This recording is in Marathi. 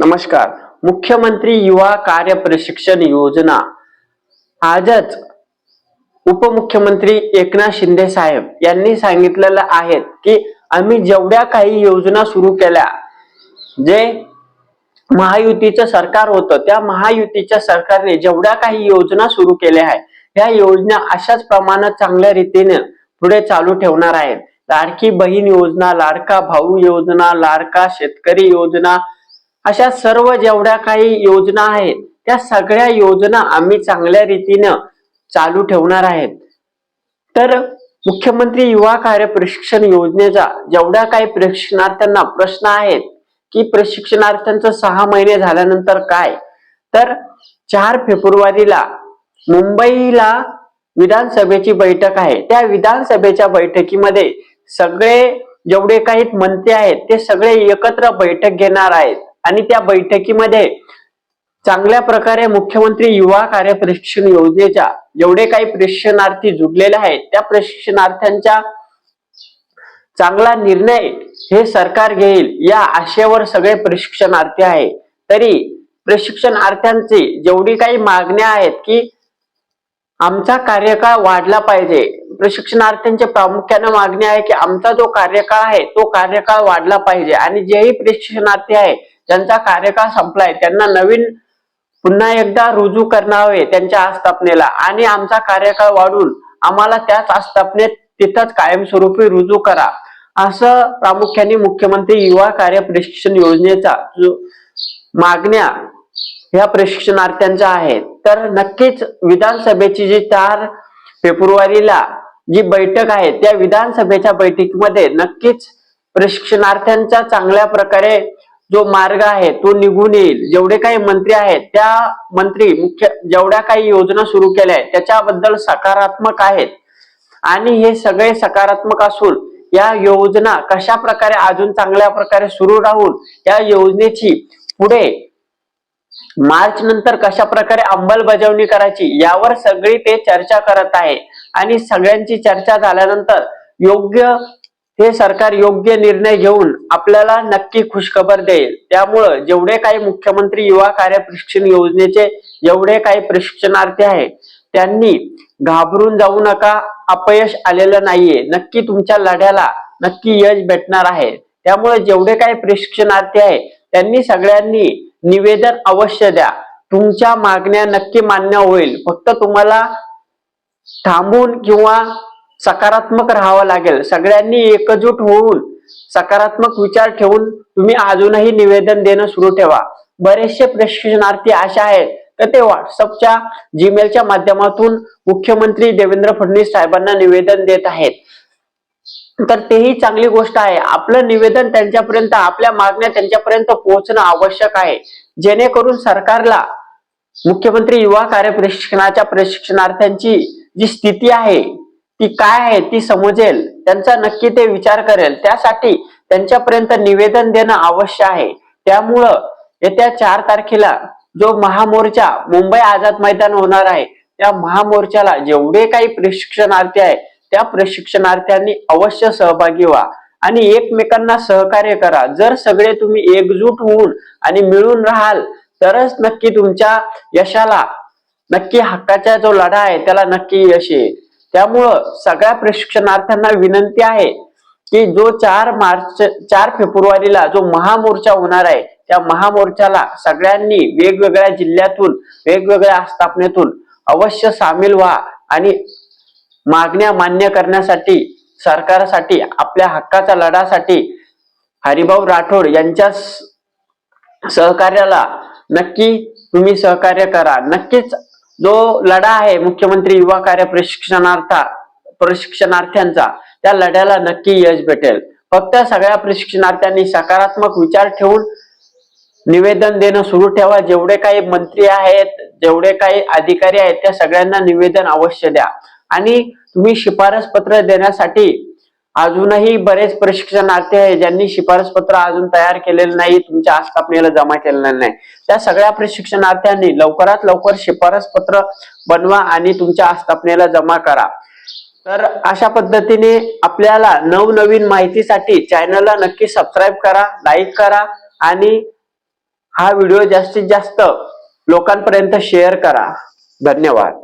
नमस्कार. मुख्यमंत्री युवा कार्य प्रशिक्षण योजना. आजच उपमुख्यमंत्री एकनाथ शिंदे साहेब यांनी सांगितलेलं आहे की आम्ही जेवढ्या काही योजना सुरू केल्या जे महायुतीचं सरकार होतं त्या महायुतीच्या सरकारने जेवढ्या काही योजना सुरू केल्या आहेत ह्या योजना अशाच प्रमाणात चांगल्या रीतीने पुढे चालू ठेवणार आहेत. लाडकी बहीण योजना लाडका भाऊ योजना लाडका शेतकरी योजना अशा सर्व जेवढ्या काही योजना आहेत त्या सगळ्या योजना आम्ही चांगल्या रीतीनं चालू ठेवणार आहेत. तर मुख्यमंत्री युवा कार्य प्रशिक्षण योजनेचा जेवढ्या काही प्रशिक्षणार्थ्यांना प्रश्न आहेत की प्रशिक्षणार्थ्यांचं सहा महिने झाल्यानंतर काय? तर चार फेब्रुवारीला मुंबईला विधानसभेची बैठक आहे. त्या विधानसभेच्या बैठकीमध्ये सगळे जेवढे काही मंत्री आहेत ते सगळे एकत्र बैठक घेणार आहेत. आणि त्या बैठकीमध्ये चांगल्या प्रकारे मुख्यमंत्री युवा कार्य प्रशिक्षण योजनेच्या जेवढे काही प्रशिक्षणार्थी जुडलेले आहेत. त्या प्रशिक्षणार्थ्यांच्या चांगला निर्णय हे सरकार घेईल या आशेवर सगळे प्रशिक्षणार्थी आहे. तरी प्रशिक्षणार्थ्यांची जेवढी काही मागण्या आहेत की आमचा कार्यकाळ वाढला पाहिजे. प्रशिक्षणार्थ्यांचे प्रामुख्याने मागणी आहे की आमचा जो कार्यकाळ आहे तो कार्यकाळ वाढला पाहिजे आणि जेही प्रशिक्षणार्थी आहे ज्यांचा कार्यकाळ संपलाय त्यांना नवीन पुन्हा एकदा रुजू करणावे त्यांच्या आस्थापनेला. आणि आमचा कार्यकाळ वाढून आम्हाला त्याच आस्थापनेत तिथंच कायमस्वरूपी रुजू करा. असं प्रामुख्याने मुख्यमंत्री युवा कार्य प्रशिक्षण योजनेचा जो मागण्या ह्या प्रशिक्षणार्थ्यांच्या आहेत. तर नक्कीच विधानसभेची जी चार फेब्रुवारीला जी बैठक आहे त्या विधानसभेच्या बैठकीमध्ये नक्कीच प्रशिक्षणार्थ्यांचा चांगल्या प्रकारे जो मार्ग आहे तो निघून येईल. जेवढे काही मंत्री आहेत त्या मंत्री मुख्य जेवढ्या काही योजना सुरू केल्या आहेत त्याच्याबद्दल सकारात्मक आहेत. आणि हे सगळे सकारात्मक असून या योजना कशा प्रकारे अजून चांगल्या प्रकारे सुरू राहून या योजनेची पुढे मार्च नंतर कशा प्रकारे अंमलबजावणी करायची यावर सगळी ते चर्चा करत आहे. आणि सगळ्यांची चर्चा झाल्यानंतर योग्य हे सरकार योग्य निर्णय घेऊन आपल्याला नक्की खुशखबर देईल. त्यामुळं जेवढे काही मुख्यमंत्री युवा कार्य प्रशिक्षण योजनेचे जेवढे काही प्रशिक्षणार्थी आहे त्यांनी घाबरून जाऊ नका अपयश आलेलं नाहीये. नक्की तुमच्या लढ्याला नक्की यश भेटणार आहे. त्यामुळे जेवढे काही प्रशिक्षणार्थी आहे त्यांनी सगळ्यांनी निवेदन अवश्य द्या. तुमच्या मागण्या नक्की मान्य होईल. फक्त तुम्हाला थांबून किंवा सकारात्मक राहावं लागेल. सगळ्यांनी एकजूट होऊन सकारात्मक विचार ठेवून तुम्ही अजूनही निवेदन देणं सुरू ठेवा. बरेचसे प्रशिक्षणार्थी अशा आहेत. तर ते व्हॉट्सअपच्या जीमेलच्या माध्यमातून मुख्यमंत्री देवेंद्र फडणवीस साहेबांना निवेदन देत आहेत. तर तेही चांगली गोष्ट आहे. आपलं निवेदन त्यांच्यापर्यंत आपल्या मागण्या त्यांच्यापर्यंत पोहोचणं आवश्यक आहे. जेणेकरून सरकारला मुख्यमंत्री युवा कार्य प्रशिक्षणाच्या प्रशिक्षणार्थ्यांची जी स्थिती आहे ती काय आहे ती समजेल त्यांचा नक्की ते विचार करेल. त्यासाठी त्यांच्यापर्यंत निवेदन देणं आवश्यक आहे. त्यामुळं येत्या चार तारखेला जो महामोर्चा मुंबई आझाद मैदान होणार आहे त्या महामोर्चाला जेवढे काही प्रशिक्षणार्थी आहे त्या प्रशिक्षणार्थ्यांनी अवश्य सहभागी व्हा आणि एकमेकांना सहकार्य करा. जर सगळे तुम्ही एकजूट होऊन आणि मिळून राहाल तरच नक्की तुमच्या यशाला नक्की हक्काचा जो लढा आहे त्याला नक्की यश येईल. त्यामुळं सगळ्या प्रशिक्षणार्थ्यांना विनंती आहे की जो चार मार्च चार फेब्रुवारीला जो महामोर्चा होणार आहे त्या महामोर्चाला सगळ्यांनी वेगवेगळ्या जिल्ह्यातून वेगवेगळ्या आस्थापनेतून अवश्य सामील व्हा आणि मागण्या मान्य करण्यासाठी सरकारसाठी आपल्या हक्काच्या लढ्यासाठी हरिभाऊ राठोड यांच्या सहकार्याला नक्की तुम्ही सहकार्य करा. नक्कीच जो लढा आहे मुख्यमंत्री युवा कार्य प्रशिक्षणार्था प्रशिक्षणार्थ्यांचा त्या लढ्याला नक्की यश भेटेल. फक्त सगळ्या प्रशिक्षणार्थ्यांनी सकारात्मक विचार ठेवून निवेदन देणं सुरू ठेवा. जेवढे काही मंत्री आहेत जेवढे काही अधिकारी आहेत त्या सगळ्यांना निवेदन अवश्य द्या. आणि तुम्ही शिफारस पत्र देण्यासाठी अजूनही बरेच प्रशिक्षणार्थी आहे ज्यांनी शिफारस पत्र अजून तयार केलेलं नाही तुमच्या आस्थापनेला जमा केलेलं नाही. त्या सगळ्या प्रशिक्षणार्थ्यांनी लवकरात लवकर शिफारस पत्र बनवा आणि तुमच्या आस्थापनेला जमा करा. तर अशा पद्धतीने आपल्याला नवनवीन माहितीसाठी चॅनलला नक्की सबस्क्राईब करा लाईक करा आणि हा व्हिडिओ जास्तीत जास्त लोकांपर्यंत शेअर करा. धन्यवाद.